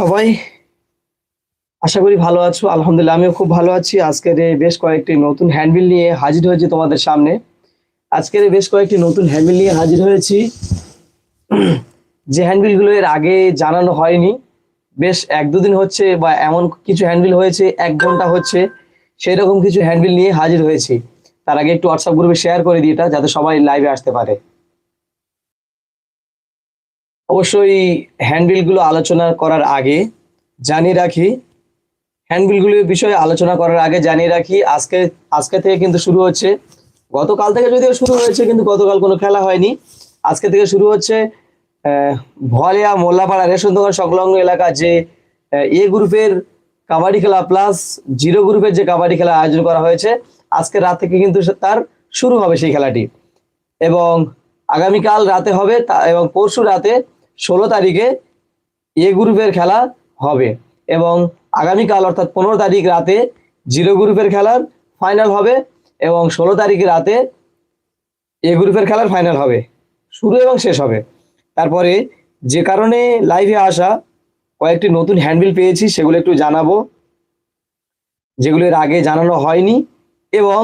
সবাই, আশা করি ভালো আছো, আলহামদুলিল্লাহ আমিও খুব ভালো আছি। আজকের বেশ কয়েকটি নতুন হ্যান্ডবিল নিয়ে হাজির হয়েছি তোমাদের সামনে। আজকের বেশ কয়েকটি নতুন হ্যান্ডবিল নিয়ে হাজির হয়েছি। যে হ্যান্ডবিলগুলো এর আগে জানানো হয়নি, বেশ এক দুদিন হচ্ছে বা এমন কিছু হ্যান্ডবিল হয়েছে, এক ঘণ্টা হচ্ছে সেই রকম কিছু হ্যান্ডবিল নিয়ে হাজির হয়েছি। তার আগে একটু হোয়াটসঅ্যাপ গ্রুপে শেয়ার করে দিই এটা, যাতে সবাই লাইভে আসতে পারে। অবশ্যই হ্যান্ডবিলগুলো আলোচনা করার আগে জানিয়ে রাখি হ্যান্ডবিলগুলির বিষয়ে আলোচনা করার আগে জানিয়ে রাখি, আজকে আজকে থেকে কিন্তু শুরু হচ্ছে, গতকাল থেকে যদিও শুরু হয়েছে, কিন্তু গতকাল কোনো খেলা হয়নি। আজকে থেকে শুরু হচ্ছে ভলিয়া মোল্লাপাড়া রেশন দোকান সংলগ্ন এলাকা যে এ গ্রুপের কাবাডি খেলা প্লাস জিরো গ্রুপের যে কাবাডি খেলা আয়োজন করা হয়েছে, আজকে রাত থেকে কিন্তু তার শুরু হবে সেই খেলাটি। এবং আগামীকাল রাতে হবে এবং পরশু রাতে ষোলো তারিখে এ গ্রুপের খেলা হবে এবং আগামীকাল অর্থাৎ পনেরো তারিখ রাতে জিরো গ্রুপের খেলার ফাইনাল হবে এবং ষোলো তারিখ রাতে এ গ্রুপের খেলার ফাইনাল হবে। শুরু এবং শেষ হবে। তারপরে যে কারণে লাইভে আসা কয়েকটি নতুন হ্যান্ডবিল পেয়েছি, সেগুলো একটু জানাব। যেগুলো এর আগে জানানো হয়নি এবং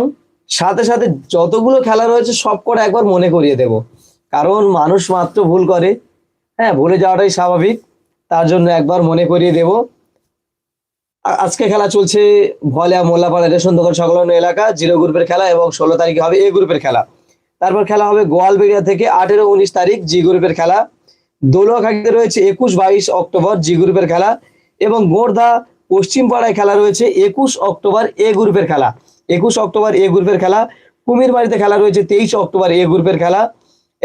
সাথে সাথে যতগুলো খেলা রয়েছে সব কটা একবার মনে করিয়ে দেব। কারণ মানুষ মাত্র ভুল করে। হ্যাঁ ভুলে যাওয়াটাই স্বাভাবিক। তার জন্য একবার মনে করিয়ে দেব। আজকে খেলা চলছে ভলিয়া মোল্লাপাড়া রেশন দোকান সংলগ্ন এলাকা, জিরো গ্রুপের খেলা এবং ষোলো তারিখে হবে এ গ্রুপের খেলা। তারপর খেলা হবে গোয়ালবেড়িয়া থেকে আঠেরো উনিশ তারিখ, জি গ্রুপের খেলা। দোলখাটিতে রয়েছে একুশ বাইশ অক্টোবর, জি গ্রুপের খেলা এবং গোর্ধা পশ্চিম পাড়ায় খেলা রয়েছে একুশ অক্টোবর, এ গ্রুপের খেলা। একুশ অক্টোবর, এ গ্রুপের খেলা। কুমির বাড়িতে খেলা রয়েছে তেইশ অক্টোবর, এ গ্রুপের খেলা।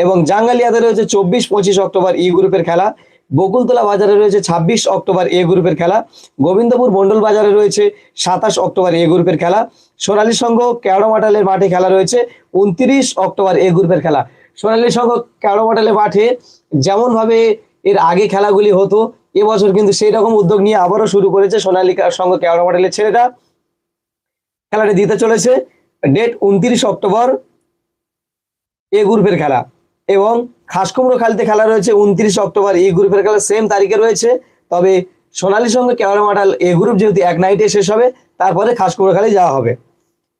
এবং জাঙ্গালিয়াতে রয়েছে চব্বিশ, পঁচিশ অক্টোবর ই গ্রুপের খেলা। বকুলতলা বাজারে রয়েছে ছাব্বিশ অক্টোবর এ গ্রুপের খেলা। গোবিন্দপুর মন্ডল বাজারে রয়েছে সাতাশ অক্টোবর এ গ্রুপের খেলা। সোনালী সংঘ কেওড়ামাটালের মাঠে খেলা রয়েছে, উনত্রিশ অক্টোবর এ গ্রুপের খেলা। সোনালী সংঘ কেওড়ামাটালের মাঠে যেমন ভাবে এর আগে খেলাগুলি হতো, এবছর কিন্তু সেই রকম উদ্যোগ নিয়ে আবারও শুরু করেছে সোনালী সংঘ কেওড়ামাটালের ছেলেটা খেলাটি দিতে চলেছে, ডেট উনত্রিশ অক্টোবর এ গ্রুপের খেলা। এবং খাসকুমড়ো খালিতে খেলা রয়েছে উনত্রিশ অক্টোবর। এই গ্রুপের খেলা সেম তারিখে রয়েছে। তবে সোনালীর সঙ্গে কেওড়া মাটাল এ গ্রুপ যেহেতু এক নাইটে শেষ হবে, তারপরে খাসকুমড়ো খালি যাওয়া হবে।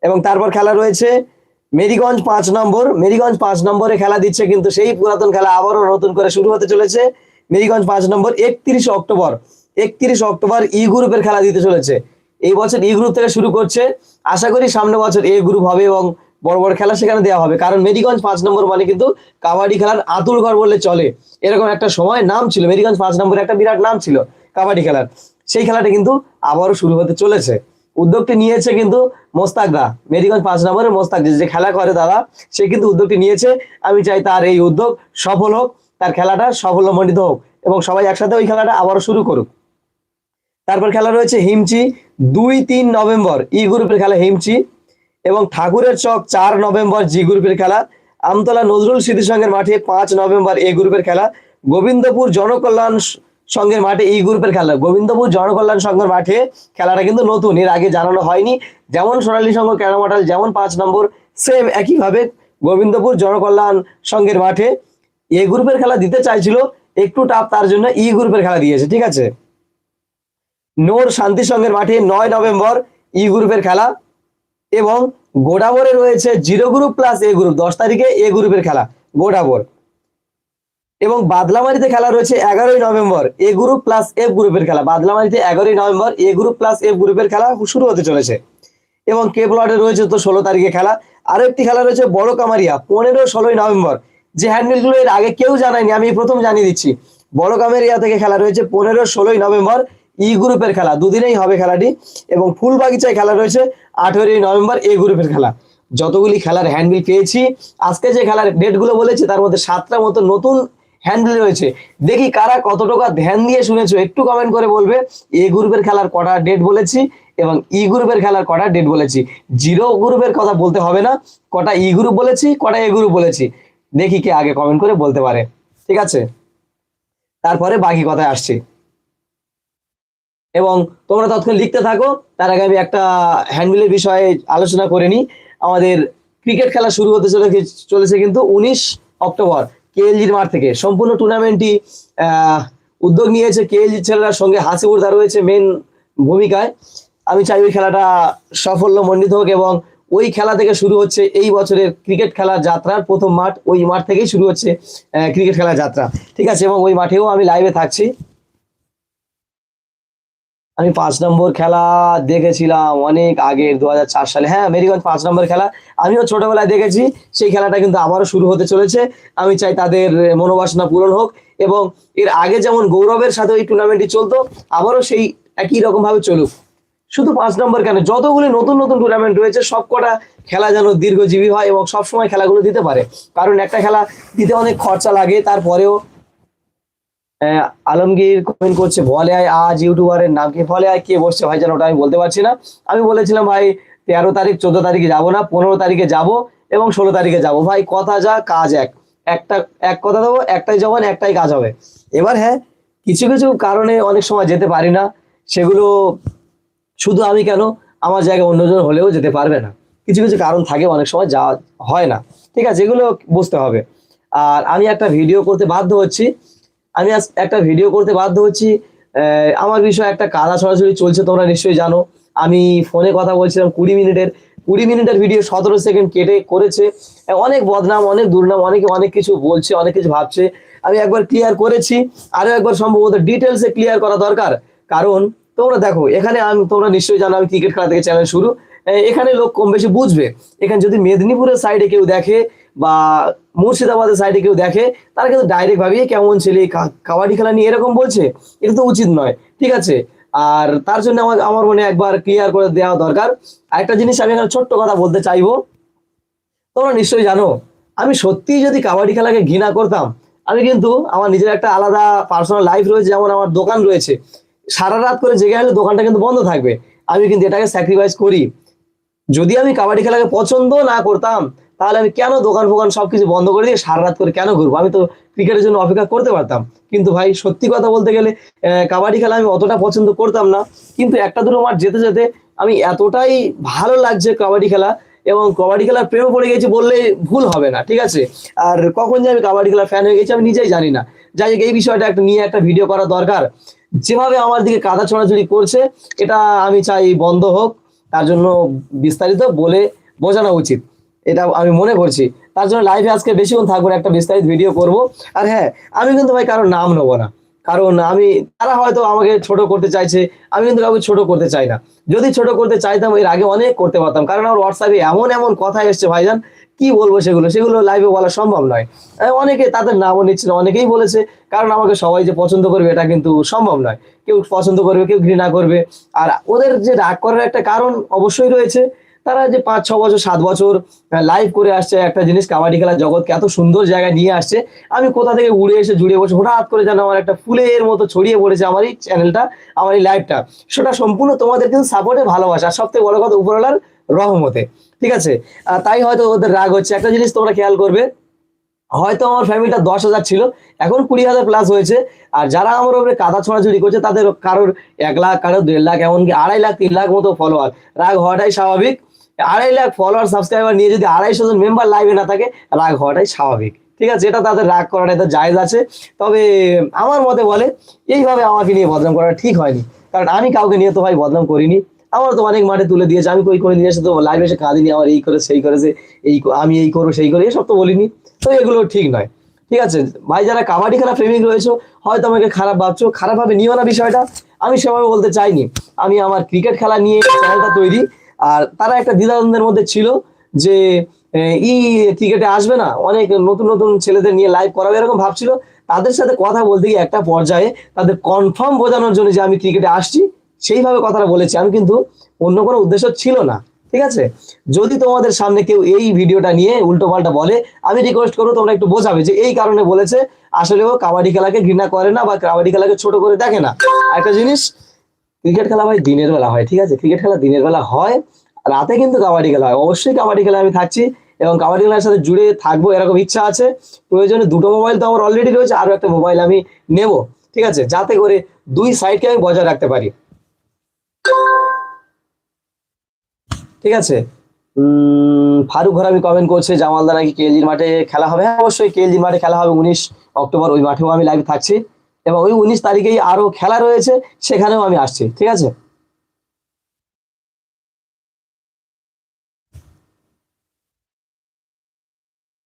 এবং তারপর খেলা রয়েছে মেরিগঞ্জ পাঁচ নম্বর। মেরিগঞ্জ পাঁচ নম্বরে খেলা দিচ্ছে কিন্তু সেই পুরাতন খেলা আবারও নতুন করে শুরু হতে চলেছে। মেরিগঞ্জ পাঁচ নম্বর একত্রিশ অক্টোবর। একত্রিশ অক্টোবর ই গ্রুপের খেলা দিতে চলেছে। এই বছর ই গ্রুপ থেকে শুরু করছে। আশা করি সামনে বছর এ গ্রুপ হবে এবং বড় বড় খেলা সেখানে দেওয়া হবে। কারণ মেরিগঞ্জ পাঁচ নম্বর মানে কিন্তু কাবাডি খেলার আতুল ঘর বললে চলে। এরকম একটা সময় নাম ছিল। মেরিগঞ্জ পাঁচ নম্বরে একটা বিরাট নাম ছিল কাবাডি খেলার। সেই খেলাটা কিন্তু আবারও শুরু হতে চলেছে। উদ্যোগটি নিয়েছে কিন্তু মোস্তাকদা। মেরিগঞ্জ পাঁচ নম্বরে মোস্তাক যে খেলা করে দাদা, সে কিন্তু উদ্যোগটি নিয়েছে। আমি চাই তার এই উদ্যোগ সফল হোক, তার খেলাটা সাফল্যমণ্ডিত হোক এবং সবাই একসাথে ওই খেলাটা আবারও শুরু করুক। তারপর খেলা রয়েছে হিমচি দুই তিন নভেম্বর। ই গ্রুপের খেলা হিমচি। এবং ঠাকুরের চক চার নভেম্বর জি গ্রুপের খেলা। আমতলা নজরুল স্মৃতি সংঘের মাঠে পাঁচ নভেম্বর এ গ্রুপের খেলা। গোবিন্দপুর জনকল্যাণ সংঘের মাঠে ই গ্রুপের খেলা। গোবিন্দপুর জনকল্যাণ সংঘের মাঠে খেলাটা কিন্তু নতুন, এর আগে জানানো হয়নি। যেমন সোনালী সংঘ ক্যারামাটাল যেমন পাঁচ নম্বর, সেম একইভাবে গোবিন্দপুর জনকল্যাণ সংঘের মাঠে এ গ্রুপের খেলা দিতে চাইছিল, একটু টাপ তার জন্য ই গ্রুপের খেলা দিয়েছে, ঠিক আছে? নোর শান্তি সংঘের মাঠে নয় নভেম্বর ই গ্রুপের খেলা এবং গোডাবরে রয়েছে zero group plus A group দশ তারিখে এ গ্রুপের খেলা, গোডাবর। এবং বাদলামারিতে খেলা রয়েছে এগারোই November. A group plus F গ্রুপের খেলা। বাদলামারিতে এগারোই November A group plus F গ্রুপের খেলা শুরু হতে চলেছে। এবং কে ব্লডে রয়েছে তো ষোলো তারিখে খেলা। আরও একটি খেলা রয়েছে বড় কামারিয়া, পনেরো ষোলোই নভেম্বর। যে হ্যান্ডেলগুলো এর আগে কেউ জানায়নি, আমি প্রথম জানিয়ে দিচ্ছি। বড় কামারিয়া থেকে খেলা রয়েছে পনেরো ষোলোই নভেম্বর ই গ্রুপের খেলা। দুদিনেই হবে খেলাটি এবং ফুলবাগিচায় খেলা রয়েছে আঠেরোই নভেম্বর এ গ্রুপের খেলা। যতগুলি খেলার হ্যান্ডবিল পেয়েছি, আজকে যে খেলার ডেটগুলো বলেছি, তার মধ্যে সাতটা মতো নতুন হ্যান্ডেল রয়েছে। দেখি কারা কত টাকা ধ্যান দিয়ে শুনেছো, একটু কমেন্ট করে বলবে। এ গ্রুপের খেলার কটা ডেট বলেছি এবং ই গ্রুপের খেলার কটা ডেট বলেছি। জিরো গ্রুপের কথা বলতে হবে না, কটা ই গ্রুপ বলেছি, কটা এ গ্রুপ বলেছি। দেখি কে আগে কমেন্ট করে বলতে পারে। ঠিক আছে? তারপরে বাকি কথায় আসছি। এবং তোমরা তৎক্ষণ লিখতে থাকো। তার আগে আমি একটা হ্যান্ডবিলের বিষয়ে আলোচনা করে নিই। আমাদের ক্রিকেট খেলা শুরু হতে চলে চলেছে কিন্তু উনিশ অক্টোবর কেএলজির মাঠ থেকে। সম্পূর্ণ টুর্নামেন্টটি উদ্যোগ নিয়েছে কেএলজির ছেলেরা। সঙ্গে হাসিবুরদা রয়েছে মেন ভূমিকায়। আমি চাই ওই খেলাটা সাফল্য মণ্ডিত হোক এবং ওই খেলা থেকে শুরু হচ্ছে এই বছরের ক্রিকেট খেলার যাত্রার প্রথম মাঠ ওই মাঠ থেকেই শুরু হচ্ছে ক্রিকেট খেলার যাত্রা। ঠিক আছে, এবং ওই মাঠেও আমি লাইভে থাকছি। আমি পাঁচ নম্বর খেলা দেখেছিলাম অনেক আগের দু হাজার চার সালে। হ্যাঁ মেরিগঞ্জ পাঁচ নম্বর খেলা। আমিও ছোটবেলায় দেখেছি, সেই খেলাটা কিন্তু আবারও শুরু হতে চলেছে। আমি চাই তাদের মনোবাসনা পূরণ হোক এবং এর আগে যেমন গৌরবের সাথে ওই টুর্নামেন্টটি চলতো, আবারও সেই একই রকম ভাবে চলুক। শুধু পাঁচ নম্বর কেন? যতগুলি নতুন নতুন টুর্নামেন্ট রয়েছে, সবকটা খেলা যেন দীর্ঘজীবী হয় এবং সবসময় খেলাগুলো দিতে পারে। কারণ একটা খেলা দিতে অনেক খরচা লাগে, তারপরেও আলমগীর কমেন্ট করছে বলে আয় আজ ইউটিউবারের নাম কি? বলে আয় কে বসছে ভাই যেন ওটা আমি বলতে পারছি না। আমি বলেছিলাম ভাই, তেরো তারিখ, চোদ্দ তারিখে যাব না, পনেরো তারিখে যাব এবং ষোলো তারিখে যাব। ভাই, কথা যা, কাজ এক। একটা, এক কথা দেবো, একটাই জবান, একটাই কাজ হবে। এবার হ্যাঁ কিছু কিছু কারণে অনেক সময় যেতে পারি না। সেগুলো শুধু আমি কেন? আমার জায়গায় অন্যজন হলেও যেতে পারবে না। কিছু কিছু কারণ থাকে, অনেক সময় যাওয়া হয় না। ঠিক আছে, এগুলো বুঝতে হবে। আর আমি একটা ভিডিও করতে বাধ্য হচ্ছি। আমি আজ একটা ভিডিও করতে বাধ্য হচ্ছি। আমার বিষয়ে একটা কাদা সরাসরি চলছে, তোমরা নিশ্চয়ই জানো। আমি ফোনে কথা বলছিলাম কুড়ি মিনিটের। কুড়ি মিনিটের ভিডিও সতেরো সেকেন্ড কেটে করেছে। অনেক বদনাম, অনেক দুর্নাম, অনেকে অনেক কিছু বলছে, অনেক কিছু ভাবছে। আমি একবার ক্লিয়ার করেছি। আরও একবার সম্ভবত ডিটেলসে ক্লিয়ার করা দরকার। কারণ, তোমরা দেখো, এখানে আমি, তোমরা নিশ্চয়ই জানো, আমি ক্রিকেট খেলা থেকে চ্যানেল শুরু। এখানে লোক কম বেশি বুঝবে। এখানে যদি মেদিনীপুরের সাইডে কেউ দেখে বা মুর্শিদাবাদের সাইডে কেউ দেখে, তারা কিন্তু ডাইরেক্ট ভাবি কেমন ছেলে কাবাডি খেলা নিয়ে এরকম বলছে, এটা তো উচিত নয়, ঠিক আছে? আর তার জন্য আমার আমার মনে একবার ক্লিয়ার করে দেওয়া দরকার। আরেকটা জিনিস আমি এখানে ছোট্ট কথা বলতে চাইব। তোমরা নিশ্চয়ই জানো, আমি সত্যিই যদি কাবাডি খেলাকে ঘৃণা করতাম, আমি কিন্তু আমার নিজের একটা আলাদা পার্সোনাল লাইফ রয়েছে, যেমন আমার দোকান রয়েছে। সারা রাত করে জেগে গেলে দোকানটা কিন্তু বন্ধ থাকবে। আমি কিন্তু এটাকে স্যাক্রিফাইস করি। যদি আমি কাবাডি খেলাকে পছন্দ না করতাম তাহলে আমি কেন দোকান ফোকান সবকিছু বন্ধ করে দিয়ে সারা রাত করে কেন ঘুরবো? আমি তো ক্রিকেটের জন্য অপেক্ষা করতে পারতাম। কিন্তু ভাই, সত্যি কথা বলতে গেলে কাবাডি খেলা আমি অতটা পছন্দ করতাম না। কিন্তু একটা দুটো মাঠ যেতে যেতে আমি এতটাই ভালো লাগছে কাবাডি খেলা এবং কাবাডি খেলার প্রেমে পড়ে গেছি বললে ভুল হবে না, ঠিক আছে? আর কখন যে আমি কাবাডি খেলার ফ্যান হয়ে গেছি আমি নিজেই জানি না। যাই হোক, এই বিষয়টা একটা নিয়ে একটা ভিডিও করা দরকার। যেভাবে আমার দিকে কাদা ছড়াছড়ি করছে, এটা আমি চাই বন্ধ হোক। তার জন্য বিস্তারিত বলে বোঝানো উচিত। এটা আমি মনে করছি। তার জন্য লাইভে আজকে বেশিক্ষণ থাকব একটা বিস্তারিত ভিডিও করব। আর হ্যাঁ আমি কিন্তু ভাই কারোর নাম নেব না। কারণ আমি, তারা হয়তো আমাকে ছোট করতে চাইছে, আমি কিন্তু কাউকে ছোট করতে চাই না। যদি ছোট করতে চাইতাম, এর আগে অনেক করতে পারতাম। কারণ আমার হোয়াটসঅ্যাপে এমন এমন কথা এসছে ভাইজান, কি বলব সেগুলো? সেগুলো লাইভে বলা সম্ভব নয়। অনেকে তাদের নামও নিচ্ছে না, অনেকেই বলেছে, কারণ আমাকে সবাই যে পছন্দ করবে, এটা কিন্তু সম্ভব নয়। কেউ পছন্দ করবে, কেউ ঘৃণা করবে। আর ওদের যে রাগ করার একটা কারণ অবশ্যই রয়েছে। তারা যে পাঁচ, ছ বছর, সাত বছর লাইভ করে আসছে, একটা জিনিস কাবাডি খেলার জগৎকে এত সুন্দর জায়গায় নিয়ে আসছে, আমি কোথা থেকে উড়ে এসে জুড়ে বসে হঠাৎ করে যেন আমার একটা ফুলের মতো ছড়িয়ে পড়েছে আমার এই চ্যানেলটা আমার এই লাইভটা সেটা সম্পূর্ণ তোমাদের কিন্তু সাপোর্টে ভালোবাসা, আর সব থেকে বড় কথা উপরওয়ালার রহমতে। ঠিক আছে? তাই হয়তো ওদের রাগ হচ্ছে। একটা জিনিস তোমরা খেয়াল করবে, হয়তো আমার ফ্যামিলিটা দশ হাজার ছিল, এখন কুড়ি হাজার প্লাস হয়েছে, আর যারা আমার উপরে কাদা ছড়াছড়ি করছে, তাদের কারোর এক লাখ, কারোর দেড় লাখ, এমনকি আড়াই লাখ, তিন লাখ মতো ফলোয়ার রাগ হওয়াটাই স্বাভাবিক। আড়াই লাখ ফলোয়ার সাবস্ক্রাইবার নিয়ে যদি আড়াইশো জন মেম্বার লাইভে না থাকে, রাগ হওয়াটাই স্বাভাবিক। ঠিক আছে? এটা তাদের রাগ করাটা এটা জায়েজ আছে। তবে আমার মতে বলে, এইভাবে আমাকে নিয়ে বদনাম করাটা ঠিক হয়নি। কারণ আমি কাউকে নিয়ে তো ভাই বদনাম করিনি। আমার তো অনেক মাঠে তুলে দিয়েছে। আমি কই করে নিয়ে এসে তো লাইভে এসে কাঁদিনি আমার এই করে, সেই করেছে এই আমি এই করব, সেই করে, এসব তো বলিনি। তো এগুলো ঠিক নয়। ঠিক আছে? ভাই, যারা কাবাডি খেলা প্রেমিক রয়েছে, হয়তো আমাকে খারাপ ভাবছ। খারাপ ভাবে নিও না বিষয়টা। আমি সেভাবে বলতে চাইনি। আমি আমার ক্রিকেট খেলা নিয়ে চ্যানেলটা তৈরি। আর তারা একটা দ্বিধাদ্বন্দ্বের মধ্যে ছিল যে ই ক্রিকেটে আসবে না, অনেক নতুন নতুন ছেলেদের নিয়ে লাইভ করাবে, এরকম ভাবছিল। তাদের সাথে কথা বলতে গিয়ে একটা পর্যায়ে তাদের কনফার্ম বোঝানোর জন্য যে আমি ক্রিকেটে আসছি, সেইভাবে কথাটা বলেছি। আমি কিন্তু অন্য কোনো উদ্দেশ্য ছিল না, ঠিক আছে? যদি তোমাদের সামনে কেউ এই ভিডিওটা নিয়ে উল্টো পাল্টা বলে, আমি রিকোয়েস্ট করব তোমরা একটু বোঝাবে যে এই কারণে বলেছে। আসলে ও কাবাডি খেলাকে ঘৃণা করে না বা কাবাডি খেলাকে ছোট করে দেখে না। একটা জিনিস ক্রিকেট খেলা ভাই দিনের বেলা হয়, ঠিক আছে? ক্রিকেট খেলা দিনের বেলা হয়, রাতে কিন্তু কাবাডি খেলা হয়। অবশ্যই কাবাডি খেলা আমি থাকছি এবং কাবাডি খেলার সাথে জুড়ে থাকব, এরকম ইচ্ছা আছে। প্রয়োজনে দুটো মোবাইল তো আমার অলরেডি রয়েছে আরও একটা মোবাইল আমি নেব, ঠিক আছে? যাতে করে দুই সাইডকে আমি বজায় রাখতে পারি। ঠিক আছে? ফারুক ঘরামি কমেন্ট করছে, জামালদা নাকি কেএলজির মাঠে খেলা হবে? হ্যাঁ অবশ্যই কেএলজির মাঠে খেলা হবে, উনিশ অক্টোবর ওই মাঠেও আমি লাইভ থাকছি। এবং ওই উনিশ তারিখেই আরও খেলা রয়েছে, সেখানেও আমি আসছি, ঠিক আছে?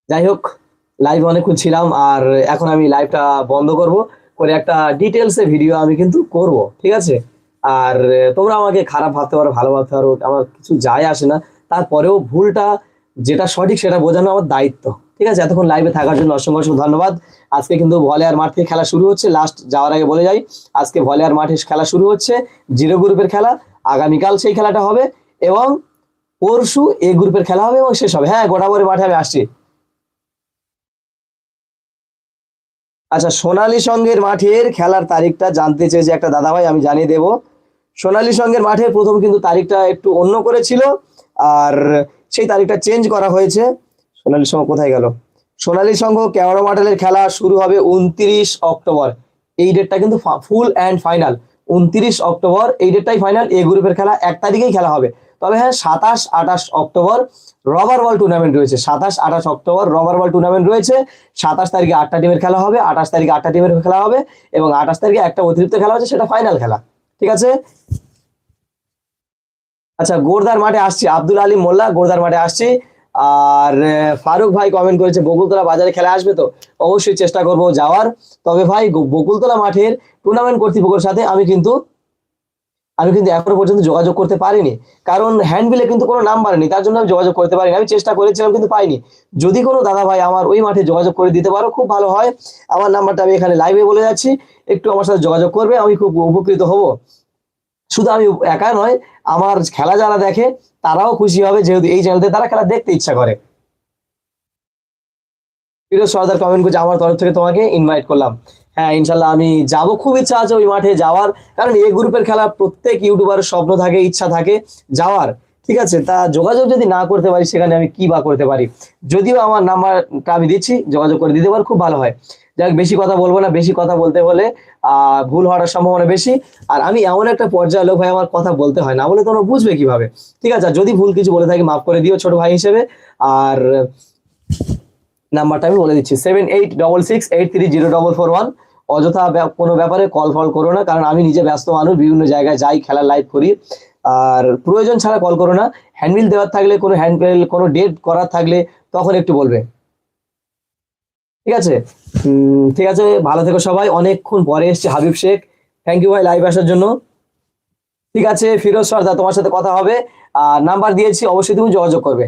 যাই হোক লাইভ অনেকক্ষণ ছিলাম, আর এখন আমি লাইভটা বন্ধ করব, করে একটা ডিটেলসে ভিডিও আমি কিন্তু করব, ঠিক আছে? আর তোমরা আমাকে খারাপ ভাবতে পারো, ভালো ভাবতে পারো, আমার কিছু যায় আসে না, তারপরেও ভুলটা যেটা সঠিক সেটা বোঝানো আমার দায়িত্ব। ঠিক আছে? এতক্ষণ লাইভে থাকার জন্য অসংখ্য অসংখ্য ধন্যবাদ। আজকে কিন্তু ভলিয়ার মাঠ থেকে খেলা শুরু হচ্ছে। লাস্ট যাওয়ার আগে বলে যাই, আজকে ভলিয়ার মাঠে খেলা শুরু হচ্ছে। জিরো গ্রুপের খেলা, আগামীকাল সেই খেলাটা হবে এবং পরশু এ গ্রুপের খেলা হবে এবং শেষ হবে। হ্যাঁ গোটাবরের মাঠে আমি আসছি। আচ্ছা সোনালী সঙ্গের মাঠের খেলার তারিখটা জানতে চেয়েছে একটা দাদাভাই আমি জানিয়ে দেব। সোনালী সঙ্গের মাঠের প্রথম কিন্তু তারিখটা একটু অন্য করেছিল, আর সেই তারিখটা চেঞ্জ করা হয়েছে। সোনালী সংঘ কোথায় গেল? সোনালী সংঘ কেওড়া মডেলের খেলা শুরু হবে উনত্রিশ অক্টোবর। এই ডেটটা কিন্তু ফুল অ্যান্ড ফাইনাল উনত্রিশ অক্টোবর, এই ডেটটাই ফাইনাল এ গ্রুপের খেলা এক তারিখেই খেলা হবে। তবে হ্যাঁ সাতাশ, আঠাশ অক্টোবর রবার বল টুর্নামেন্ট রয়েছে। সাতাশ, আঠাশ অক্টোবর রবার বল টুর্নামেন্ট রয়েছে। সাতাশ তারিখে আটটা টিমের খেলা হবে, আঠাশ তারিখে আটটা টিমের খেলা হবে এবং আঠাশ তারিখে একটা অতিরিক্ত খেলা হচ্ছে, সেটা ফাইনাল খেলা। ঠিক আছে? আচ্ছা গোরদার মাঠে আসছি। আব্দুল আলী মোল্লা, গোরদার মাঠে আসছি। আর ফারুক ভাই কমেন্ট করেছে, বকুলতলা বাজারে খেলা আসবে তো? অবশ্যই চেষ্টা করব যাওয়ার। তবে ভাই বকুলতলা মাঠের টুর্নামেন্ট কর্তৃপক্ষের সাথে আমি কিন্তু আমি কিন্তু এখনও পর্যন্ত যোগাযোগ করতে পারিনি। কারণ হ্যান্ডবিলে কিন্তু কোনো নাম্বার নেই, তার জন্য আমি যোগাযোগ করতে পারিনি। আমি চেষ্টা করেছিলাম কিন্তু পাইনি। যদি কোনো দাদা ভাই আমার ওই মাঠে যোগাযোগ করে দিতে পারো, খুব ভালো হয়। আমার নাম্বারটা আমি এখানে লাইভে বলে যাচ্ছি। একটু আমার সাথে যোগাযোগ করবে, আমি খুব উপকৃত হব। শুধু আমি একা নয়, আমার খেলা যারা দেখে, তারাও খুশি হবে যেহেতু এই চ্যানেলতে তারা খেলা দেখতে ইচ্ছা করে। ফিরোজ সর্দার কমেন্ট করছে আমার তরফ থেকে তোমাকে ইনভাইট করলাম। হ্যাঁ ইনশাল্লাহ আমি যাব। খুব ইচ্ছা আছে ওই মাঠে যাওয়ার, কারণ এই গ্রুপের খেলা প্রত্যেক ইউটিউবারের স্বপ্ন থাকে, ইচ্ছা থাকে যাওয়ার। ঠিক আছে, তা যোগাযোগ যদি না করতে পারি, সেখানে আমি কি বা করতে পারি? যদিও আমার নাম্বারটা আমি দিচ্ছি, যোগাযোগ করে দিতে পারো, খুব ভালো হয়। যাক, বেশি কথা বলব না, বেশি কথা বলতে হলে ভুল হওয়ার সম্ভাবনা বেশি। আর আমি এমন একটা পর্যায়ে লোক ভাই, আমার কথা বলতে হয় না, বলে তোমরা বুঝবে কীভাবে? ঠিক আছে যদি ভুল কিছু বলে থাকি, মাফ করে দিও ছোট ভাই হিসেবে। আর নাম্বারটা আমি বলে দিচ্ছি seven eight double six eight three zero double four one অযথা কোনো ব্যাপারে কল ফল করো না, কারণ আমি নিজে ব্যস্ত মানুষ, বিভিন্ন জায়গায় যাই খেলা লাইভ করি। আর প্রয়োজন ছাড়া কল করো না। হ্যান্ডবিল দেওয়ার থাকলে, কোনো হ্যান্ডবিল কোনো ডেট করার থাকলে, তখন একটু বলবে। ঠিক আছে? ঠিক আছে, ভালো থেকো সবাই। অনেকক্ষণ পরে এসছে হাবিব শেখ। থ্যাংক ইউ ভাই লাইভ আসার জন্য। ঠিক আছে, ফিরোজ সর্দার তোমার সাথে কথা হবে। আর নাম্বার দিয়েছি, অবশ্যই তুমি যোগাযোগ করবে।